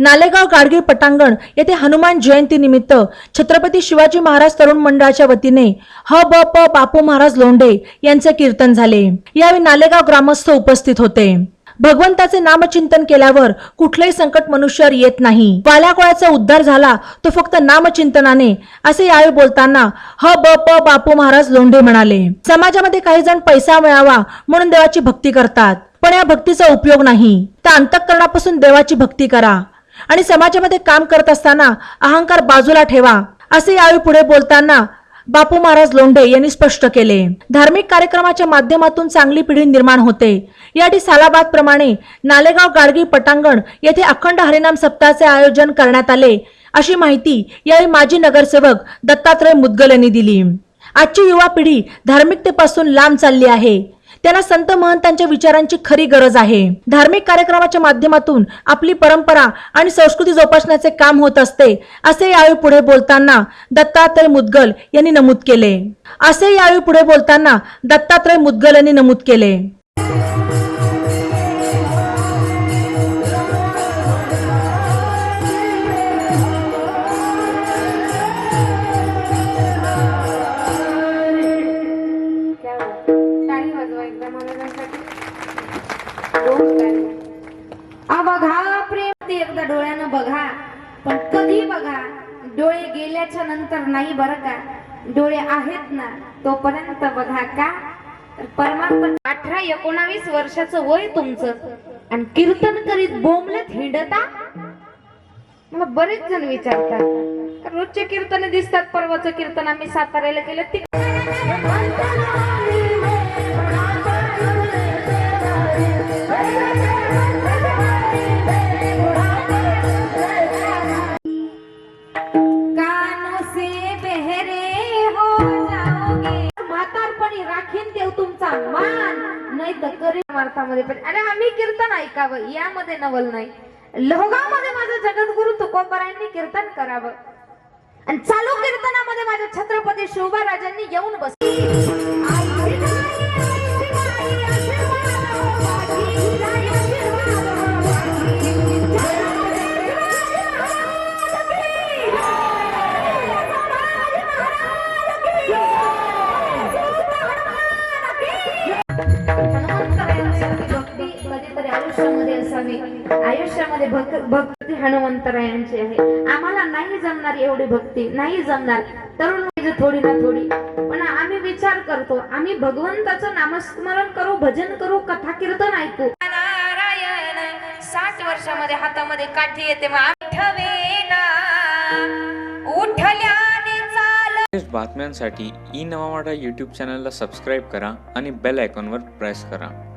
नालेगाव गाडगीळ पटांगण येथे हनुमान जयंती निमित्त छत्रपती शिवाजी महाराज तरुण मंडळाच्या वतीने ह ब प बापू महाराज लोंढे यांचे कीर्तन झाले. यावेळी नालेगाव ग्रामस्थ उपस्थित होते. भगवंताचे नामचिंतन केल्यावर कुठलेही संकट मनुष्यावर येत नाही. वाल्याकोळ्याचा उद्धार झाला तो फक्त नामचिंतनाने असे यावेळी बोलताना ह ब प बापू महाराज लोंढे म्हणाले. समाजामध्ये काही जण पैसा मिळावा म्हणून देवाची भक्ती करतात पण या भक्तीचा उपयोग नाही. त्या अंतःकरणापासून देवाची भक्ती करा. आणि समाजामध्ये काम करत असताना अहंकार बाजूला ठेवा असे यावेळी पुढे बोलताना बापू महाराज लोंढे यांनी स्पष्ट केले. धार्मिक कार्यक्रमाच्या माध्यमातून चांगली पिढी निर्माण होते. यासाठी सालाबाद प्रमाणे नालेगाव गाडगी पटांगण येथे अखंड हरिनाम सप्ताहाचे आयोजन करण्यात आले अशी माहिती यावेळी माजी नगरसेवक दत्तात्रय मुदगल यांनी दिली. आजची युवा पिढी धार्मिकतेपासून लांब चालली आहे. त्यांना संत महंतांच्या विचारांची खरी गरज आहे. धार्मिक कार्यक्रमाच्या माध्यमातून आपली परंपरा आणि संस्कृती जोपासण्याचे काम होत असते असे यावेळी पुढे बोलताना दत्तात्रय मुदगल यांनी नमूद केले. असे यावेळी पुढे बोलताना दत्तात्रय मुदगल यांनी नमूद केले. वाजवा एकदा मनोरंजनासाठी. बघा प्रेम ते एकदा डोळ्यानं बघा. पण कधी बघा डोळे गेल्याच्यानंतर नाही बरं का? डोळे आहेत ना तोपर्यंत बघा का? परमात्मा अठरा एकोणावीस वर्षाचं वय तुमचं. आणि कीर्तन करीत बोंबलत हिंडता? मला बरेच जण विचारतात. तर रोजचे कीर्तन दिसतात परवाचं कीर्तन आम्ही साताऱ्याला केलं ते नाही तर मार्थामध्ये पण आणि आम्ही कीर्तन ऐकावं यामध्ये नवल नाही. लोगामध्ये माझं जगद्गुरु तुकोबरायांनी कीर्तन करावं. आणि चालू कीर्तनामध्ये माझ्या छत्रपती शिवबाराजांनी येऊन बस आयुष्यामध्ये भक- भक्ती हनुमंतरायांची आहे. आम्हाला नाही जमणार एवढी भक्ती नाही जमणार. तरुण थोडी ना थोडी. पण आम्ही विचार करतो आम्ही भगवंताचं नामस्मरण करू भजन करू कथा कीर्तन ऐकू. नारायण साठ वर्षामध्ये हातामध्ये काठी येते मग आठवेना उठल्याने चाल लेटेस्ट बातम्यांसाठी ई नवा यूट्यूब चॅनलला सबस्क्राईब करा आणि बेल आयकॉनवर प्रेस करा.